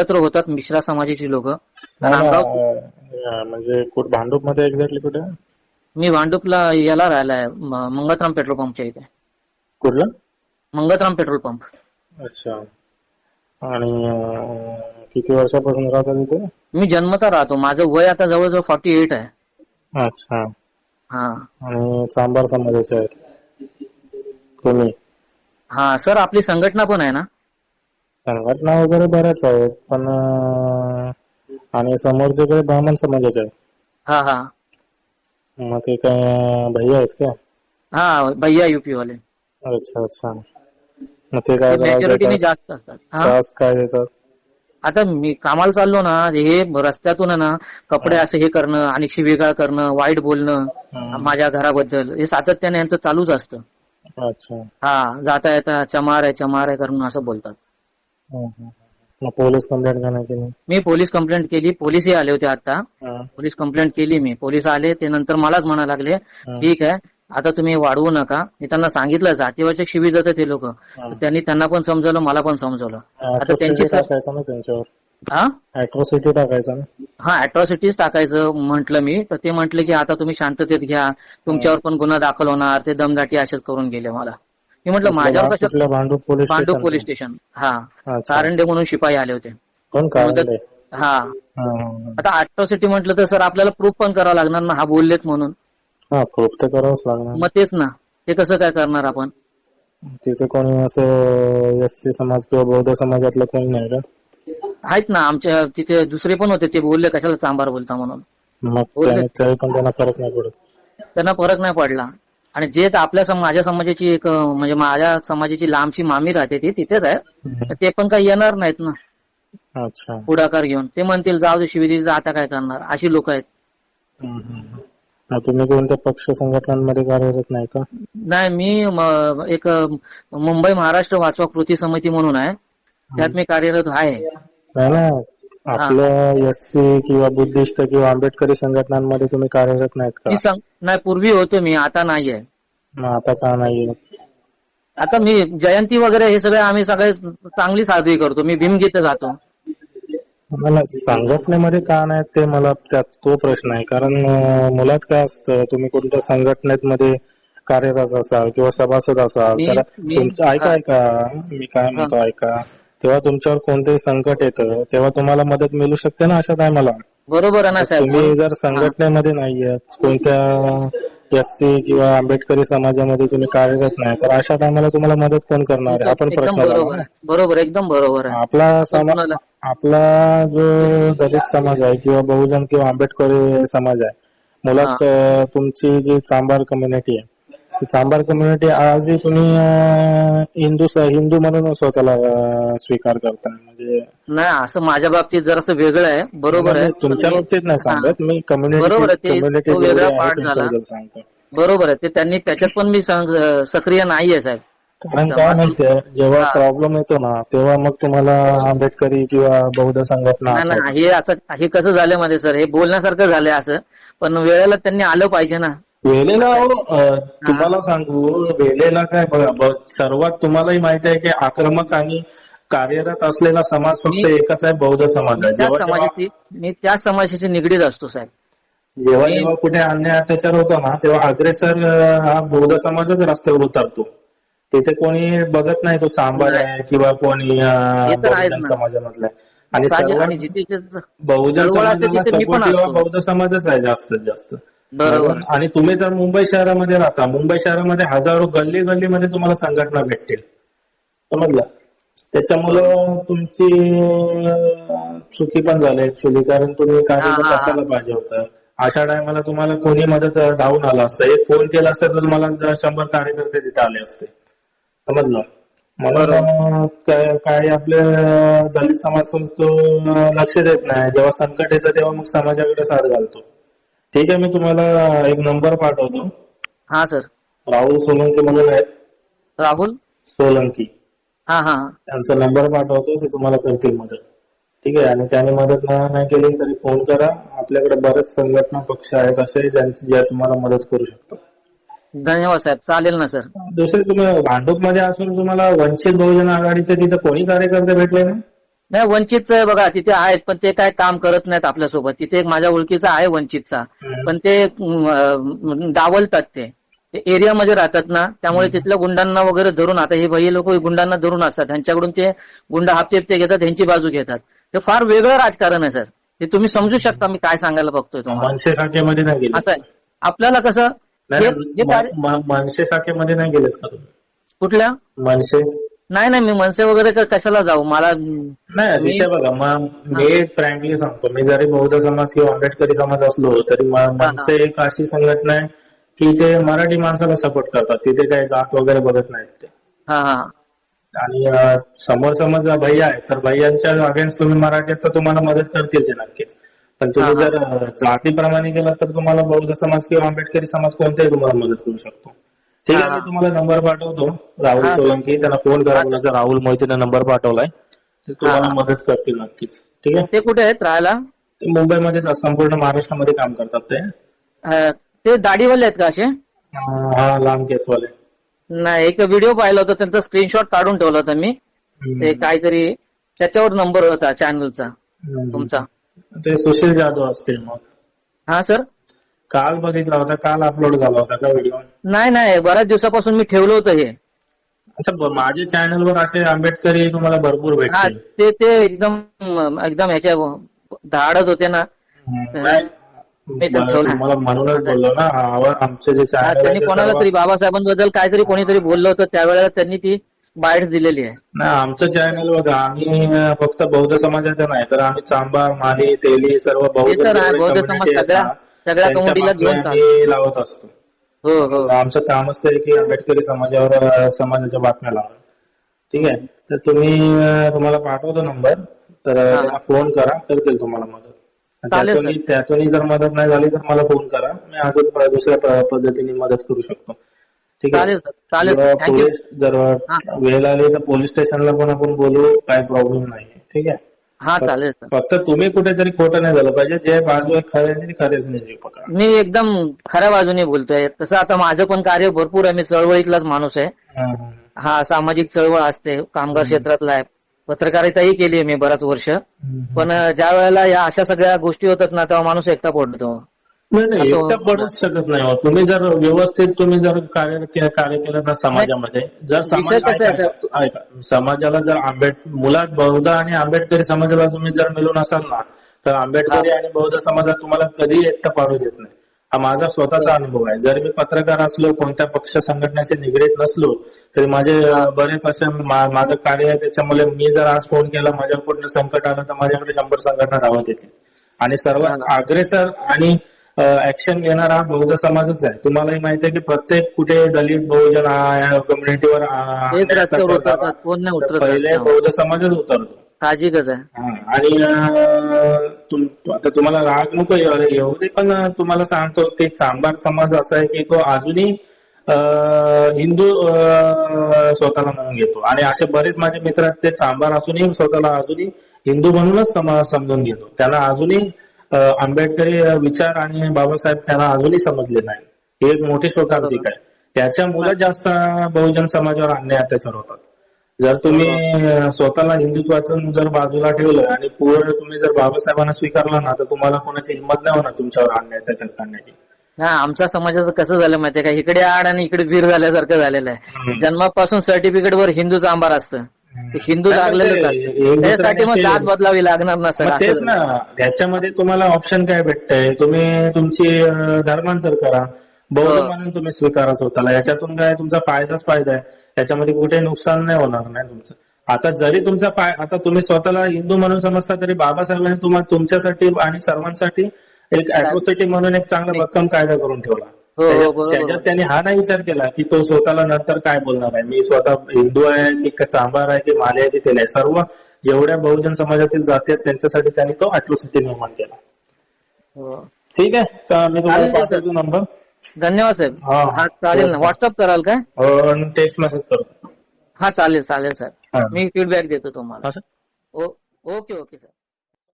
एकत्र होतात मिश्रा समाजाची लोक. म्हणजे भांडूपमध्ये एक्झॅक्टली कुठे? मी भांडुपला याला राहिलाय मंगतराम पेट्रोल पंपच्या इथे. कुठलं? Mangatram petrol pump. अच्छा. आणि किती वर्षापासून राहता तिथे मी जन्मता राहतो. माझं वय आता जवळजवळ फॉर्टी एट आहे. अच्छा. हा. आणि सांबार समाजाचे आहेत. तुम्ही? हा सर आपली संघटना पण आहे ना? संघटना वगैरे बऱ्याच आहेत पण आणि समोरचे काही ब्राह्मण समाजाचे आहेत. हा हा. मग ते काय भैया आहेत का? हा भैया युपी वाले अच्छा अच्छा. मग ते काय त्रास देतात? जास्त असतात. हा? त्रास काय देतात? आता मी कामाला चाललो ना हे रस्त्यातून आहे ना कपडे असे हे करणं आणि शिवीगाळ करणं वाईट बोलणं हम्म. माझ्या घराबद्दल हे सातत्याने यांचं चालूच असतं. अच्छा. हा जाता येता चमार आहे चमार आहे करून असं बोलतात. मग पोलीस कंप्लेंट का नाही केली. मी पोलीस कंप्लेंट केली. पोलीसही आले होते आता. पोलीस कंप्लेंट केली मी. पोलीस आले ते नंतर मलाच म्हणा लागले ठीक आहे आता तुम्ही वाढवू नका. मी त्यांना सांगितलं जातीवरचे शिवी जातात ते लोक. त्यांनी त्यांना पण समजवलं मला पण समजवलं. आता त्यांची सर टाकायचं ना त्यांच्यावर. हा? अॅट्रॉसिटी टाकायचं ना. हा अॅट्रॉसिटीज टाकायचं म्हटलं मी. तर ते म्हटले की आता तुम्ही शांततेत घ्या. तुमच्यावर पण गुन्हा दाखल होणार. ते दमदाटी असेच करून गेले मला. मी म्हटलं माझ्यावर कसं Bhandup police station? Police station. हा. कारंडे म्हणून शिपाई आले होते? हा. आता अॅट्रॉसिटी म्हटलं तर सर आपल्याला प्रूफ पण करावं लागणार ना हा बोललेत म्हणून. हा प्रूफ तर करावंच लागणार. मग तेच ना. ते कसं काय करणार आपण? तिथे कोणी असं एस सी समाज किंवा बौद्ध समाजातलं कोणी नाही का आहेत ना आमच्या तिथे दुसरे पण होते ते बोलले कशाला चांबार बोलता म्हणून. त्यांना फरक नाही पडत. त्यांना फरक नाही पडला. आणि जे आपल्या सम- माझ्या समाजाची एक म्हणजे माझ्या समाजाची लांबची मामी राहते ती तिथेच आहे. ते पण काही येणार नाहीत ना. अच्छा. पुढाकार घेऊन. ते म्हणतील जाऊ दे शिविरीचं आता काय करणार? अशी लोक आहेत. तुम्ही कोणत्या पक्ष संघटनांमध्ये कार्यरत नाही का? नाही मी एक मुंबई महाराष्ट्र वाचवा कृती समिती म्हणून आहे. त्यात मी कार्यरत आहे. आपल्या एस सी किंवा बुद्धिस्ट किंवा आंबेडकरी संघटनांमध्ये तुम्ही कार्यरत नाहीत का? मी सांग नाही पूर्वी होतो मी आता नाही आहे मग आता का नाही आता मी जयंती वगैरे हे सगळे आम्ही सगळे चांगली साजरी करतो मी भीमगीत गातो. मला संघटनेमध्ये का नाही ते मला त्यात तो प्रश्न आहे. कारण अं, मुळात काय असतं तुम्ही कोणत्या संघटनेमध्ये कार्यरत असाल किंवा सभासद असाल मी- तर मी- तुमचं ऐका ऐका. मी काय म्हणतो ऐका. तेव्हा तुमच्यावर कोणतेही संकट येतं तेव्हा तुम्हाला मदत मिळू शकते ना अशा टायमाला? बरोबर आहे ना साहेब. तुम्ही जर संघटनेमध्ये नाहीये कोणत्या एस सी किंवा आंबेडकरी समाजामध्ये तुम्ही कार्यरत नाही तर अशा टायमाला तुम्हाला मदत कोण करणार आहे? पण एकदम प्रश्न बरोबर. आहे. बरोबर एकदम बरोबर आहे. आपला समाज कोणाला- आपला जो दलित समाज आहे किंवा बहुजन किंवा आंबेडकरी समाज आहे मुळात अं, तुमची जी चांबार कम्युनिटी आहे चांबार कम्युनिटी आजही तुम्ही हिंदू हिंदू म्हणून स्वतःला स्वीकार करताय. म्हणजे नाही असं माझ्या बाबतीत जरासं वेगळं आहे बरोबर आहे. तुमच्या बाबतीत नाही सांगत. मी कम्युनिटी. सांगतो. बरोबर आहे ते त्यांनी त्याच्यात पण मी सक्रिय नाहीये साहेब. कारण काय माहितीये जेव्हा. प्रॉब्लेम येतो ना तेव्हा मग तुम्हाला आंबेडकरी किंवा बौद्ध संघटना हे आता हे कसं झालं मध्ये सर? हे बोलण्यासारखं झालंय असं. पण वेळेला त्यांनी आलं पाहिजे ना. वेलेला अं, तुम्हाला सांगू वेलेला काय बघा सर्वात तुम्हालाही माहिती आहे की आक्रमक आणि कार्यरत असलेला समाज फक्त एकच आहे बौद्ध समाज आहे जेव्हा मी त्याच समाजाशी निगडीत असतो साहेब जेव्हा जेव्हा कुठे अन्याय अत्याचार होतो ना तेव्हा अग्रेसर अं, हा बौद्ध समाजच रस्त्यावर उतरतो तिथे कोणी बघत नाही तो चांबार आहे किंवा कोणी अं, हे तर आहेच बहुजन ना. समाजामधला आहे. आणि साजे- सर्वात आणि जिथे जिथे- बहुजन चळवळ असते समाजाला तिथे मी पण सपोर्टिव्ह असतो. बौद्ध समाजच आहे जास्तीत जास्त बरोबर. आणि तुम्ही जर मुंबई शहरामध्ये राहता मुंबई शहरामध्ये हजारो गल्ली गल्लीमध्ये तुम्हाला संघटना भेटतील. समजलं? त्याच्यामुळं तुमची चुकी पण झाली ऍक्च्युली कारण तुम्ही हा. असायला पाहिजे होतं? अशा टायमाला तुम्हाला कोणी मदत धावून आलं असतं. एक फोन केला असता तर तुम्हाला द- शंभर कार्यकर्ते तिथे आले असते. समजलं? अं, काय काय आपले दलित समाज अं, लक्ष देत नाही. जेव्हा संकट येतं तेव्हा मग समाजाकडे साथ घालतो. ठीक आहे मी तुम्हाला एक नंबर पाठवतो. हा सर राहुल सोलंकी म्हणून आहेत. राहुल? सोलंकी. हा हा. त्यांचा नंबर पाठवतो ते तुम्हाला करतील मदत. ठीक आहे आणि त्याने मदत ना- नाही केली तरी फोन करा. आपल्याकडे बरेच संघटना पक्ष आहेत असे ज्यांची ज्या तुम्हाला मदत करू शकतात. धन्यवाद साहेब. चालेल ना सर दुसरे तुम्ही भांडूपमध्ये असून तुम्हाला वंचित बहुजन आघाडीचे तिथे कोणी कार्यकर्ते भेटले नाही? नाही वंचितचं आहे बघा तिथे आहेत पण ते काय काम करत नाहीत आपल्यासोबत. तिथे एक माझ्या ओळखीचा आहे वंचितचा. पण ते डावलतात ते. एरियामध्ये राहतात ना त्यामुळे तिथल्या गुंडांना वगैरे धरून आता हे भैया लोक गुंडांना धरून असतात. त्यांच्याकडून ते गुंड हापचेपचे घेतात त्यांची बाजू घेतात. ते फार वेगळं राजकारण आहे सर. ते तुम्ही समजू शकता मी काय सांगायला बघतोय तुम्हाला. नाही गेले असं आहे. आपल्याला कसं हे- हे मनसे शाखेमध्ये नाही गेलेत का कुठल्या? मनसे? नाही नाही मी मनसे वगैरे क- कशाला जाऊ? मला नाही तिथे बघा मग मी फ्रँकली सांगतो. मी जरी बौद्ध समाज किंवा आंबेडकरी समाज असलो तरी म- मनसे एक अशी संघटना आहे की ते मराठी माणसाला सपोर्ट करतात. तिथे काही जात वगैरे बघत नाहीत ते. हा हा. आणि अं, समोर समज भैया आहे तर भैयांच्या अगेन्स्ट तुम्ही मराठी आहेत तर तुम्हाला मदत करतील ते नक्कीच. पण तुम्ही हा, हा. जर अं, जातीप्रमाणे गेलात तर तुम्हाला बौद्ध समाज किंवा आंबेडकरी समाज कोणताही तुम्हाला मदत करू शकतो. ठीक आहे. मी. तुम्हाला नंबर पाठवतो. राहुल सोलंकी त्यांना फोन करा बोलायचं राहुल मोहितेने नंबर पाठवलाय. ते तुम्हाला. मदत करतील नक्कीच. ठीक आहे? ते कुठे आहेत राहायला? ते मुंबईमध्येच संपूर्ण महाराष्ट्रामध्ये काम करतात ते. अं, ते दाढीवाले आहेत का असे? अं, हा लांब केसवाले. नाही एक व्हिडिओ पाहिला होता. त्यांचा स्क्रीनशॉट काढून ठेवला होता मी. हम्म. ते काहीतरी त्याच्यावर नंबर होता चॅनलचा हम्म. तुमचा. ते सुशील जाधव असतील मग. हा सर काल बघितला होता काल अपलोड झाला होता का व्हिडिओ नाही नाही बऱ्याच दिवसापासून मी ठेवलं होतं हे. अच्छा ब- माझ्या चॅनलवर असे आंबेडकरी तुम्हाला भरपूर हा भेटतील. ते ते एकदम एकदम ह्याच्या धाडत होते ना. हम्म. नाही, मी तर बरं, ठेवलं. तुम्हाला म्हणूनच बोललो ना आवर- आमचे जे हा, चॅनल त्यांनी कोणाला तरी बाबासाहेबांबद्दल काहीतरी कोणीतरी बोललं होतं त्यावेळेला त्यांनी ती बाईट दिलेली आहे. नाही आमचं चॅनल बघा आम्ही अं, फक्त बौद्ध समाजाचं नाही तर आम्ही चांबार माली तेली सर्व बौद्ध तर आहे, बौद्ध समाज आहेत सगळ्या- ना, सगळ्या त्यांच्या community ला बातम्या घेऊन आम्ही लावत असतो. हो हो. आमचं काम असतं की आंबेडकरी समाजावर समाजाच्या बातम्या लावणं ठीक आहे? तर तुम्ही तुम्हाला पाठवतो नंबर. तर फोन करा करतील तुम्हाला मदत. चालेल, त्यातूनही जर मदत नाही झाली तर मला फोन करा. मी अजून दुसऱ्या पद्धतीने मदत करू शकतो. ठीक आहे? चालेल जर. वेळ आली तर पोलीस स्टेशनला पण आपण बोलू. काय प्रॉब्लेम नाही ठीक आहे? हा चालेल सर फक्त तुम्ही कुठेतरी खोटं नाही झालं पाहिजे. जे बाजू आहे ती खरेच नाही पकडा. मी एकदम खऱ्या बाजूने बोलतोय. तसं आता माझं पण कार्य भरपूर आहे. मी चळवळीतलाच माणूस आहे. हं, हं. हा सामाजिक चळवळ असते. कामगार क्षेत्रातला आहे. पत्रकारिताही केली आहे मी बराच वर्ष. पण ज्या वेळेला या अशा सगळ्या गोष्टी होतात ना तेव्हा माणूस एकटा पडतो. नाही नाही एकटं पडूच शकत नाही हो. तुम्ही जर व्यवस्थित तुम्ही जर कार्य के- कार्य केलं ना समाजामध्ये जर समाज विषय कसा आहे, ऐका, ऐका. समाजाला जर आंबेड मुलात बौद्ध आणि आंबेडकरी समाजाला तुम्ही जर मिळून असाल ना तर आंबेडकरी आणि बौद्ध समाजात तुम्हाला कधी एकटं पाडू देत नाही. हा माझा स्वतःचा अनुभव आहे. जर मी पत्रकार असलो कोणत्या पक्ष संघटनेशी निगडीत नसलो तरी माझे अं, बरेच असे मा- माझं कार्य आहे त्याच्यामुळे मी जर आज फोन केला माझ्याकडनं संकट आलं तर माझ्याकडे शंभर संघटना धावत येतील. आणि सर्वात अग्रेसर आणि ऍक्शन घेणारा हा बौद्ध समाजच आहे. तुम्हालाही माहिती आहे की प्रत्येक कुठे दलित बहुजन कम्युनिटीवर तेच रस्त्यावर उतरतात. कोण नाही उतरत पहिले रस्त्यावर. बौद्ध समाजच उतरतो. साहजिकच आहे. हा, आणि अं, तुम- आता तुम्हाला राग नको येऊ येऊ दे पण तुम्हाला सांगतो की चांबार समाज असा आहे की तो अजूनही अं, हिंदू अं, स्वतःला म्हणून घेतो. आणि असे बरेच माझे मित्र आहेत ते चांबार असूनही स्वतःला अजूनही हिंदू म्हणूनच सम- समजून घेतो. त्यांना अजूनही आंबेडकरी विचार आणि बाबासाहेब त्यांना अजूनही समजले नाही. ही एक मोठी शोकांतिक आहे. त्याच्यामुळे जास्त बहुजन समाजावर अन्याय अत्याचार होतात. जर तुम्ही स्वतःला हिंदुत्वाचं जर बाजूला ठेवलं आणि पूर्ण तुम्ही जर बाबासाहेबांना स्वीकारला ना तर तुम्हाला कोणाची हिंमत नाही होणार तुमच्यावर अन्याय त्याच्यात करण्याची. हा आमच्या समाजाचं कसं झालं माहितीये का? इकडे आड आणि इकडे वीर झाल्यासारखं झालेलं आहे. जन्मापासून सर्टिफिकेट वर हिंदूचं आंबार असतं. हिंदू लागलेलं त्यासाठी मग ते- जात बदलावी लागणार ना सर तेच ना झालं. त्याच्यामध्ये तुम्हाला ऑप्शन काय भेटतंय? तुम्ही तुमची धर्मांतर करा. बौद्ध हो. म्हणून तुम्ही स्वीकारा स्वतःला. याच्यातून काय तुमचा फायदाच फायदा आहे. त्याच्यामध्ये कुठे नुकसान नाही होणार नाही तुमचं. आता जरी तुमचा फाय आता तुम्ही स्वतःला हिंदू म्हणून समजता तरी बाबासाहेबांनी तुम्हाला तुमच्यासाठी आणि सर्वांसाठी एक अॅट्रॉसिटी म्हणून एक चांगला भक्कम कायदा करून ठेवला. त्याच्यात- बरोबर. त्याच्यात त्यांनी हा नाही विचार केला की तो स्वतःला नंतर काय बोलणार आहे? मी स्वतः हिंदू आहे की चांबार आहे की माले आहे की ते नाही. सर्व जेवढ्या बहुजन समाजातील जाती आहेत त्यांच्यासाठी त्यांनी तो अॅट्रॉसिटी निर्माण केला. हो. ठीक आहे? मी तुम्हाला नंबर धन्यवाद साहेब हा. हा चालेल ना. व्हॉट्सअप कराल काय? टेक्स्ट मेसेज करतो हा चालेल चालेल सर. हा. मी फीडबॅक देतो तुम्हाला. Okay okay sir.